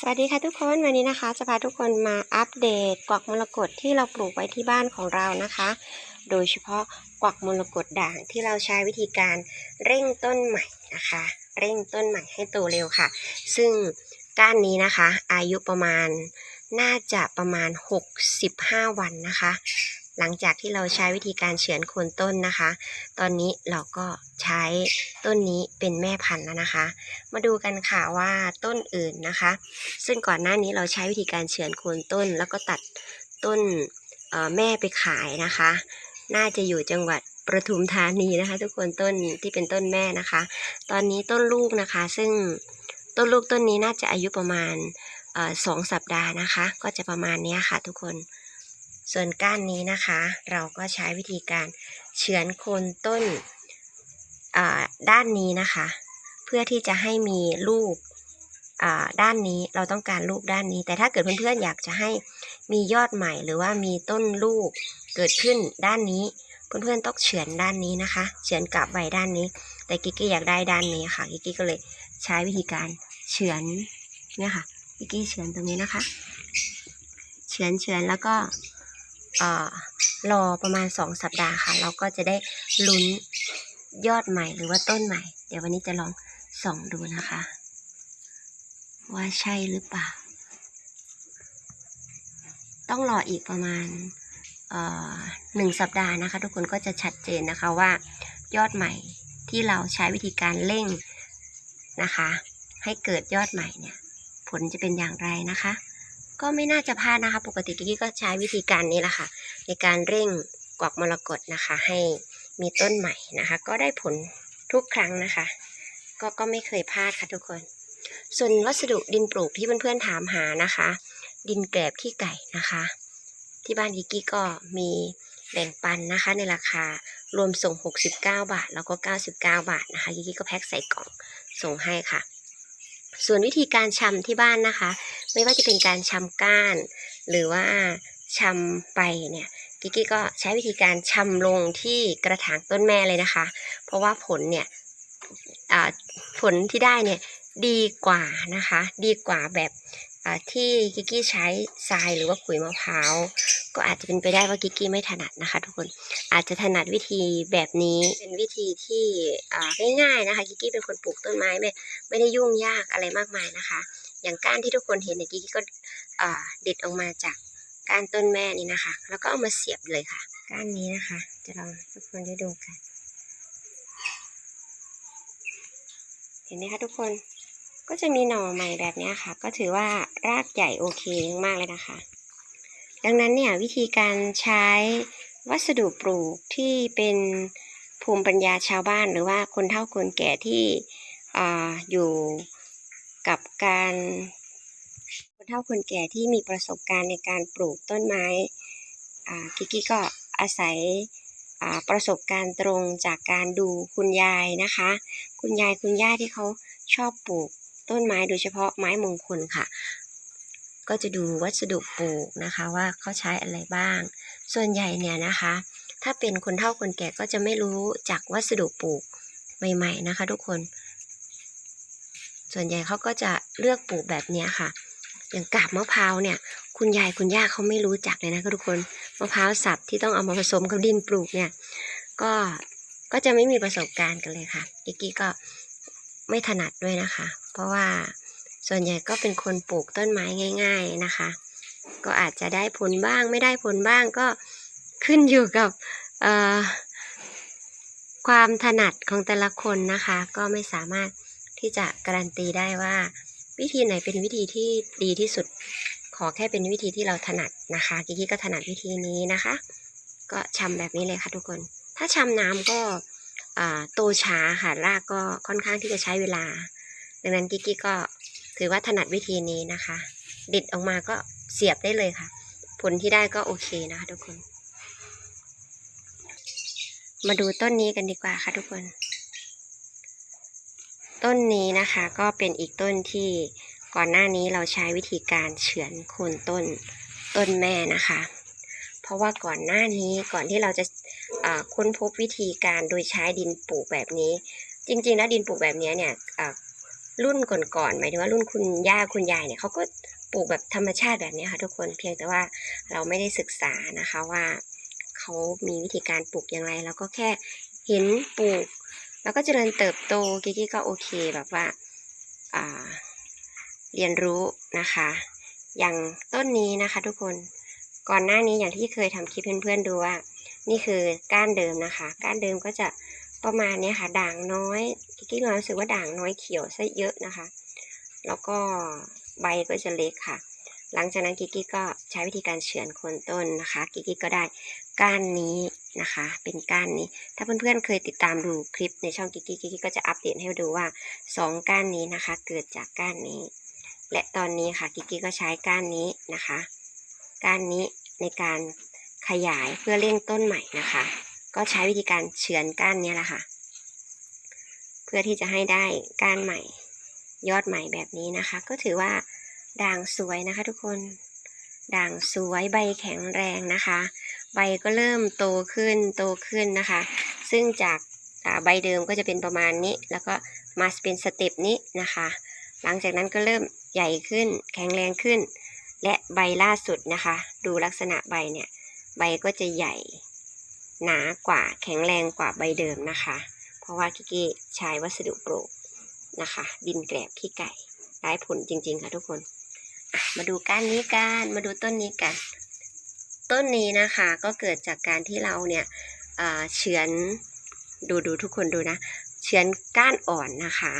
สวัสดีค่ะทุกคนวันนี้นะคะ จะพาทุกคนมาอัปเดตกวักมรกตที่เราปลูกไว้ที่บ้านของเรานะคะ โดยเฉพาะกวักมรกตด่างที่เราใช้วิธีการเร่งต้นใหม่นะคะ เร่งต้นใหม่ให้โตเร็วค่ะ ซึ่งก้านนี้นะคะ อายุประมาณน่าจะประมาณ 65 วันนะคะ หลังจากที่เราใช้วิธีการเฉือนโคนต้นนะคะ ตอนนี้เราก็ใช้ต้นนี้เป็นแม่พันธุ์แล้วนะคะ มาดูกันค่ะว่าต้นอื่นนะคะ ซึ่งก่อนหน้านี้เราใช้วิธีการเฉือนโคนต้น แล้วก็ตัดต้นแม่ไปขายนะคะ น่าจะอยู่จังหวัดประทุมธานีนะคะ ทุกคนต้นที่เป็นต้นแม่นะคะ ตอนนี้ต้นลูกนะคะ ซึ่งต้นลูกต้นนี้น่าจะอายุประมาณสองสัปดาห์นะคะ ก็จะประมาณนี้ค่ะทุกคน ส่วนก้านนี้นะคะ เราก็ใช้วิธีการเฉือนโคนต้นด้านนี้นะคะ เพื่อที่จะให้มีลูกด้านนี้เราต้องการลูกด้านนี้ แต่ถ้าเกิดเพื่อนๆอยากจะให้มียอดใหม่หรือว่ามีต้นลูกเกิดขึ้นด้านนี้ เพื่อนๆต้องเฉือนด้านนี้นะคะ เฉือนกลับไว้ด้านนี้ แต่กิกกี้อยากได้ด้านนี้ค่ะกิกกี้ก็เลยใช้วิธีการเฉือนเนี่ยค่ะกิกกี้เฉือนตรงนี้นะคะ เฉือนเฉือนแล้วก็ รอประมาณสองสัปดาห์ค่ะ เราก็จะได้ลุ้นยอดใหม่หรือว่าต้นใหม่ เดี๋ยววันนี้จะลองส่องดูนะคะ ว่าใช่หรือเปล่า ต้องรออีกประมาณหนึ่งสัปดาห์นะคะ ทุกคนก็จะชัดเจนนะคะว่ายอดใหม่ที่เราใช้วิธีการเร่งนะคะ ให้เกิดยอดใหม่เนี่ย ผลจะเป็นอย่างไรนะคะ ก็ไม่น่าจะพลาดนะคะ ปกติกิ๊กก็ใช้วิธีการนี้แหละค่ะ ในการเร่งกวักมรกตนะคะ ให้มีต้นใหม่นะคะ ก็ได้ผลทุกครั้งนะคะ ก็ก็ไม่เคยพลาดค่ะทุกคน ส่วนวัสดุดินปลูกที่เพื่อนๆถามหานะคะ ดินแกลบขี้ไก่นะคะ ที่บ้านกิกกี้ก็มีแบ่งปันนะคะในราคารวมส่ง 69 บาท แล้วก็ 99 บาทนะคะกิกกี้ก็แพ็คใส่กล่องส่งให้ค่ะ ส่วนวิธีการชำที่บ้านนะคะ ไม่ว่าจะเป็นการชำก้าน หรือว่าชำไปเนี่ยกิกกี้ก็ใช้วิธีการชำลงที่กระถางต้นแม่เลยนะคะ เพราะว่าผลเนี่ยผลที่ได้เนี่ยดีกว่านะคะ ดีกว่าแบบที่กิกกี้ใช้ทรายหรือว่าขุยมะพร้าวก็อาจจะเป็นไปได้ว่ากิกกี้ไม่ถนัดนะคะ ทุกคนอาจจะถนัดวิธีแบบนี้เป็นวิธีที่ง่ายๆนะคะกิกกี้เป็นคนปลูกต้นไม้ไม่ไม่ได้ยุ่งยากอะไรมากมายนะคะ อย่างก้านที่ทุกคนเห็นเนี่ยกิกกี้ก็เด็ดออกมาจากก้านต้นแม่นี่นะคะ แล้วก็เอามาเสียบเลยค่ะ ก้านนี้นะคะ จะลองทุกคนได้ดูกัน เห็นไหมคะทุกคนก็จะมีหน่อใหม่แบบนี้ค่ะ ก็ถือว่ารากใหญ่โอเคมากเลยนะคะ ดังนั้นเนี่ยวิธีการใช้วัสดุปลูกที่เป็นภูมิปัญญาชาวบ้านหรือว่าคนเฒ่าคนแก่ที่ออยู่ กับการคนเฒ่าคนแก่ที่มีประสบการณ์ในการปลูกต้นไม้กิกกี้ก็อาศัยประสบการณ์ตรงจากการดูคุณยายนะคะ คุณยายคุณย่าที่เขาชอบปลูกต้นไม้โดยเฉพาะไม้มงคลค่ะ ก็จะดูวัสดุปลูกนะคะว่าเขาใช้อะไรบ้าง ส่วนใหญ่เนี่ยนะคะ ถ้าเป็นคนเฒ่าคนแก่ก็จะไม่รู้จักวัสดุปลูกใหม่ ๆนะคะ ทุกคน ส่วนใหญ่เขาก็จะเลือกปลูกแบบนี้ค่ะ อย่างกาบมะพร้าวเนี่ย คุณยายคุณย่าเขาไม่รู้จักเลยนะคะทุกคนมะพร้าวสับที่ต้องเอามาผสมกับดินปลูกเนี่ย ก็ก็จะไม่มีประสบการณ์กันเลยค่ะกิกกี้ก็ไม่ถนัดด้วยนะคะ เพราะว่าส่วนใหญ่ก็เป็นคนปลูกต้นไม้ง่าย ๆนะคะ ก็อาจจะได้ผลบ้างไม่ได้ผลบ้างก็ขึ้นอยู่กับความถนัดของแต่ละคนนะคะ ก็ไม่สามารถ ที่จะการันตีได้ว่า วิธีไหนเป็นวิธีที่ดีที่สุด ขอแค่เป็นวิธีที่เราถนัดนะคะกิกกี้ก็ถนัดวิธีนี้นะคะ ก็ชำแบบนี้เลยค่ะทุกคน ถ้าชำน้ำก็โตช้าค่ะรากก็ค่อนข้างที่จะใช้เวลา ดังนั้นกิกกี้ก็ถือว่าถนัดวิธีนี้นะคะเด็ดออกมาก็เสียบได้เลยค่ะ ผลที่ได้ก็โอเคนะคะทุกคน มาดูต้นนี้กันดีกว่าค่ะทุกคน ต้นนี้นะคะก็เป็นอีกต้นที่ก่อนหน้านี้เราใช้วิธีการเฉือนโคนต้นต้นแม่นะคะ เพราะว่าก่อนหน้านี้ก่อนที่เราจะค้นพบวิธีการโดยใช้ดินปลูกแบบนี้ จริงๆแล้วดินปลูกแบบนี้เนี่ยรุ่นก่อนๆหมายถึงว่ารุ่นคุณย่าคุณยายเนี่ยเขาก็ปลูกแบบธรรมชาติแบบนี้ค่ะทุกคนเพียงแต่ว่าเราไม่ได้ศึกษานะคะว่าเขามีวิธีการปลูกอย่างไรเราก็แค่เห็นปลูก แล้วก็เจริญเติบโตกิกกี้ก็โอเคแบบว่าาเรียนรู้นะคะ อย่างต้นนี้นะคะทุกคนก่อนหน้านี้อย่างที่เคยทำคลิปเพื่อนๆดูว่า นี่คือก้านเดิมนะคะ ก้านเดิมก็จะประมาณเนี้ยค่ะ ด่างน้อยกิกกี้รู้สึกว่าด่างน้อยเขียวซะเยอะนะคะ แล้วก็ใบก็จะเล็กค่ะ หลังจากนั้นกิกกี้ก็ใช้วิธีการเฉือนโคนต้นนะคะ กิกกี้ก็ได้ ก้านนี้นะคะ เป็นก้านนี้ ถ้าเพื่อนๆเคยติดตามดูคลิปในช่องกิกกี้กิกกี้ก็จะอัปเดตให้ดูว่าสองก้านนี้นะคะ เกิดจากก้านนี้ และตอนนี้ค่ะกิกกี้ก็ใช้ก้านนี้นะคะ ก้านนี้ในการขยายเพื่อเร่งต้นใหม่นะคะ ก็ใช้วิธีการเฉือนก้านนี้แหละค่ะ เพื่อที่จะให้ได้ก้านใหม่ ยอดใหม่แบบนี้นะคะ ก็ถือว่าด่างสวยนะคะทุกคน ด่างสวยใบแข็งแรงนะคะ ใบก็เริ่มโตขึ้นโตขึ้นนะคะ ซึ่งจากใบเดิมก็จะเป็นประมาณนี้ แล้วก็มาเป็นสเต็ปนี้นะคะ หลังจากนั้นก็เริ่มใหญ่ขึ้นแข็งแรงขึ้น และใบล่าสุดนะคะ ดูลักษณะใบเนี่ยใบก็จะใหญ่หนากว่าแข็งแรงกว่าใบเดิมนะคะ เพราะว่ากิกกี้ใช้วัสดุโปร่งนะคะ ดินแกลบขี้ไก่ได้ผลจริงๆค่ะทุกคน มาดูก้านนี้กัน มาดูต้นนี้กัน ต้นนี้นะคะก็เกิดจากการที่เราเนี่ยเฉือนดูดูทุกคนดูนะเฉือนก้านอ่อนนะคะ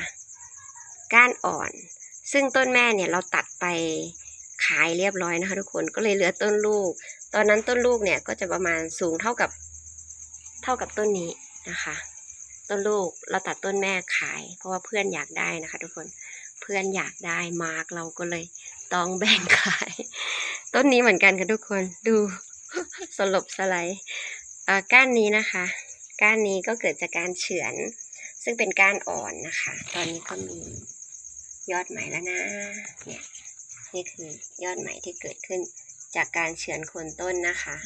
ก้านอ่อน ซึ่งต้นแม่เนี่ยเราตัดไปขายเรียบร้อยนะคะ ทุกคนก็เลยเหลือต้นลูก ตอนนั้นต้นลูกเนี่ยก็จะประมาณสูงเท่ากับเท่ากับต้นนี้นะคะ ต้นลูกเราตัดต้นแม่ขาย เพราะว่าเพื่อนอยากได้นะคะ ทุกคนเพื่อนอยากได้มาร์กเราก็เลยต้องแบ่งขาย ต้นนี้เหมือนกันค่ะทุกคนดูสลบสไลด์อ่าก้านนี้นะคะ ก้านนี้ก็เกิดจากการเฉือน ซึ่งเป็นก้านอ่อนนะคะ ตอนนี้ก็มียอดใหม่แล้วนะเนี่ยนี่คือยอดใหม่ที่เกิดขึ้นจากการเฉือนโคนต้นนะคะ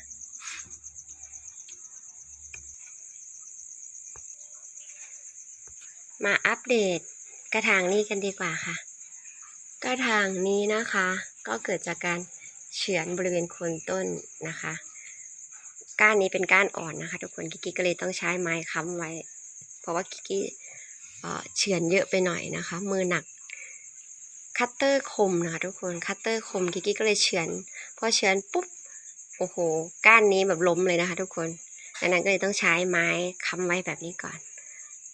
มาอัปเดตกระถางนี้กันดีกว่าค่ะ กระถางนี้นะคะ ก็เกิดจากการเเฉือนบริเวณโคนต้นนะคะ ก้านนี้เป็นก้านอ่อนนะคะ ทุกคนกิกกี้ก็เลยต้องใช้ไม้ค้ำไว้ เพราะว่ากิกกี้เอ่อเฉือนเยอะไปหน่อยนะคะ มือหนัก คัตเตอร์คมนะคะทุกคนคัตเตอร์คมกิกกี้ก็เลยเฉือนพอเฉือนปุ๊บโอ้โหก้านนี้แบบล้มเลยนะคะ ทุกคนดังนั้นก็เลยต้องใช้ไม้ค้ำไว้แบบนี้ก่อน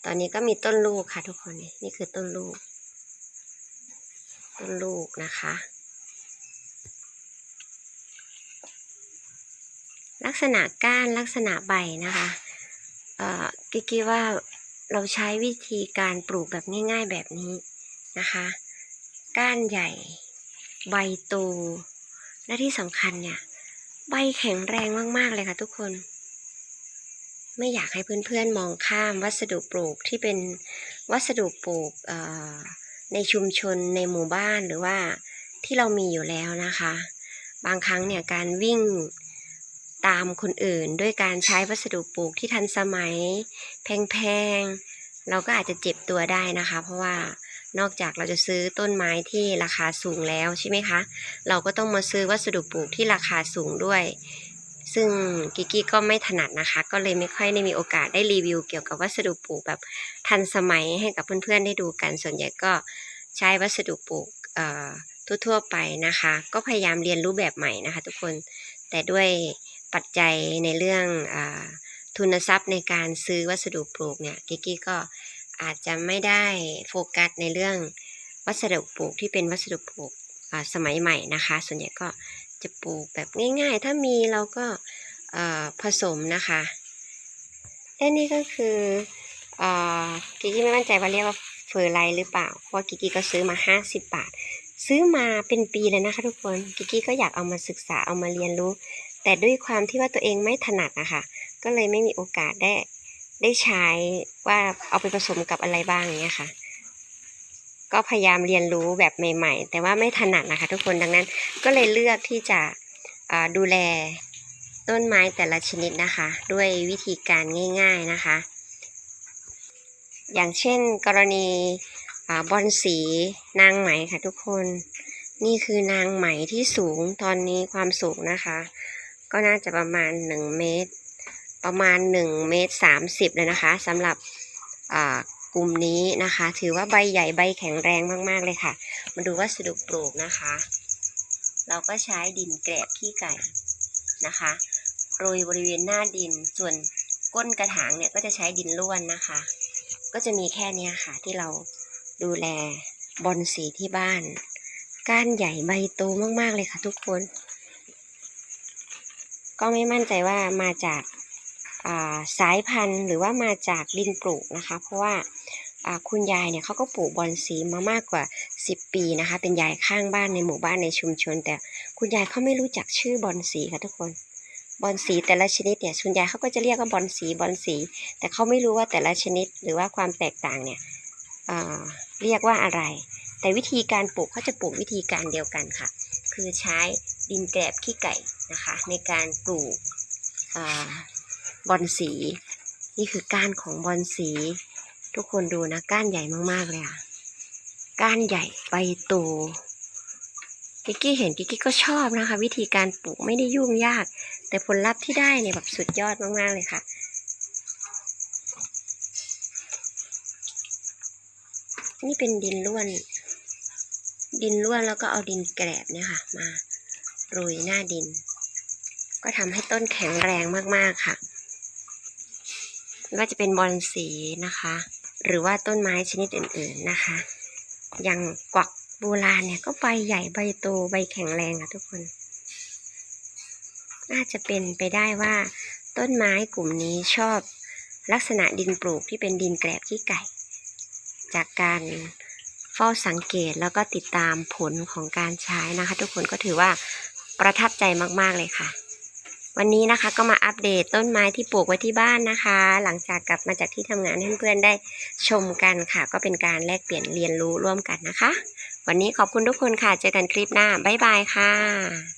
ตอนนี้ก็มีต้นลูกค่ะ ทุกคนนี่นี่คือต้นลูก ต้นลูกนะคะ ลักษณะก้านลักษณะใบนะคะเอ่อกิ๊กว่าเราใช้วิธีการปลูกแบบง่าย ๆแบบนี้นะคะ ก้านใหญ่ ใบโตและที่สำคัญเนี่ยใบแข็งแรงมากๆเลยค่ะทุกคน ไม่อยากให้เพื่อนๆมองข้ามวัสดุปลูกที่เป็นวัสดุปลูกเอ่อในชุมชนในหมู่บ้านหรือว่าที่เรามีอยู่แล้วนะคะ บางครั้งเนี่ยการวิ่ง ตามคนอื่นด้วยการใช้วัสดุปลูกที่ทันสมัย แพงๆ เราก็อาจจะเจ็บตัวได้นะคะ เพราะว่านอกจากเราจะซื้อต้นไม้ที่ราคาสูงแล้วใช่ไหมคะ เราก็ต้องมาซื้อวัสดุปลูกที่ราคาสูงด้วย ซึ่งกิกกี้ก็ไม่ถนัดนะคะ ก็เลยไม่ค่อยได้มีโอกาสได้รีวิว เกี่ยวกับวัสดุปลูกแบบทันสมัยให้กับเพื่อนๆได้ดูกัน ส่วนใหญ่ก็ใช้วัสดุปลูกทั่วๆไปนะคะ ก็พยายามเรียนรู้แบบใหม่นะคะ ทุกคนแต่ด้วย ปัจจัยในเรื่องอทุนทรัพย์ในการซื้อวัสดุปลูกเนี่ยกิกกี้ก็อาจจะไม่ได้โฟกัสในเรื่องวัสดุปลูกที่เป็นวัสดุปลูกสมัยใหม่นะคะ ส่วนใหญ่ก็จะปลูกแบบง่ายๆ ถ้ามีเราก็ผสมนะคะ และนี่ก็คืออกิกกี้ไม่มั่นใจว่าเรียกว่าเฟอร์ไลท์หรือเปล่า เพราะกิกกี้ก็ซื้อมา 50 บาท ซื้อมาเป็นปีเลยนะคะทุกคน กิกกี้ก็อยากเอามาศึกษาเอามาเรียนรู้ แต่ด้วยความที่ว่าตัวเองไม่ถนัดนะคะก็เลยไม่มีโอกาสได้ได้ใช้ว่าเอาไปผสมกับอะไรบ้างเงี้ยค่ะ ก็พยายามเรียนรู้แบบใหม่ๆ แต่ว่าไม่ถนัดนะคะ ทุกคนดังนั้นก็เลยเลือกที่จะดูแลต้นไม้แต่ละชนิดนะคะ ด้วยวิธีการง่าย ๆนะคะ อย่างเช่นกรณีอบอนสีนางไหมค่ะทุกคน นี่คือนางไหมที่สูงตอนนี้ความสูงนะคะ ก็น่าจะประมาณหนึ่งเมตร ประมาณหนึ่งเมตรสามสิบเลยนะคะสำหรับกลุ่มนี้นะคะ ถือว่าใบใหญ่ใบแข็งแรงมาก ๆ เลยค่ะ มาดูวัสดุปลูกนะคะ เราก็ใช้ดินแกลบขี้ไก่นะคะโรยบริเวณหน้าดินส่วนก้นกระถางเนี่ยก็จะใช้ดินล้วนนะคะ ก็จะมีแค่นี้ค่ะที่เราดูแลบอนสีที่บ้าน ก้านใหญ่ใบโตมาก ๆ เลยค่ะทุกคน ก็ไม่มั่นใจว่ามาจากาสายพันธุ์หรือว่ามาจากดินปลูกนะคะ เพราะว่าาคุณยายเนี่ยเขาก็ปลูกบอนสีมามากกว่า 10 ปีนะคะ เป็นยายข้างบ้านในหมู่บ้านในชุมชน แต่คุณยายเขาไม่รู้จักชื่อบอนสีค่ะทุกคนบอนสีแต่ละชนิดเนี่ยคุณยายเขาก็จะเรียกว่าบอนสีบอนสี แต่เขาไม่รู้ว่าแต่ละชนิดหรือว่าความแตกต่างเนี่ยเรียกว่าอะไร แต่วิธีการปลูกเขาจะปลูกวิธีการเดียวกันค่ะ คือใช้ดินแกลบขี้ไก่ นะคะ ในการปลูกอบอนสี นี่คือก้านของบอนสี ทุกคนดูนะก้านใหญ่มากๆเลยค่ะก้านใหญ่ใบโตกิกกี้เห็นกิกกี้ก็ชอบนะคะ วิธีการปลูกไม่ได้ยุ่งยาก แต่ผลลัพธ์ที่ได้เนี่ยแบบสุดยอดมากๆเลยค่ะนี่เป็นดินล้วน ดินล้วนแล้วก็เอาดินแกลบเนี่ยค่ะ มาโรยหน้าดิน ก็ทำให้ต้นแข็งแรงมากๆค่ะไม่ว่าจะเป็นบอนสีนะคะ หรือว่าต้นไม้ชนิดอื่นๆนะคะ อย่างกวักโบราณเนี่ยก็ใบใหญ่ใบโตใบแข็งแรงค่ะทุกคน น่าจะเป็นไปได้ว่า ต้นไม้กลุ่มนี้ชอบลักษณะดินปลูกที่เป็นดินแกลบขี้ไก่ จากการเฝ้าสังเกตแล้วก็ติดตามผลของการใช้นะคะ ทุกคนก็ถือว่าประทับใจมาก ๆ เลยค่ะ วันนี้นะคะก็มาอัปเดตต้นไม้ที่ปลูกไว้ที่บ้านนะคะ หลังจากกลับมาจากที่ทำงานให้เพื่อนๆได้ชมกันค่ะ ก็เป็นการแลกเปลี่ยนเรียนรู้ร่วมกันนะคะ วันนี้ขอบคุณทุกคนค่ะ เจอกันคลิปหน้า บ๊ายบายค่ะ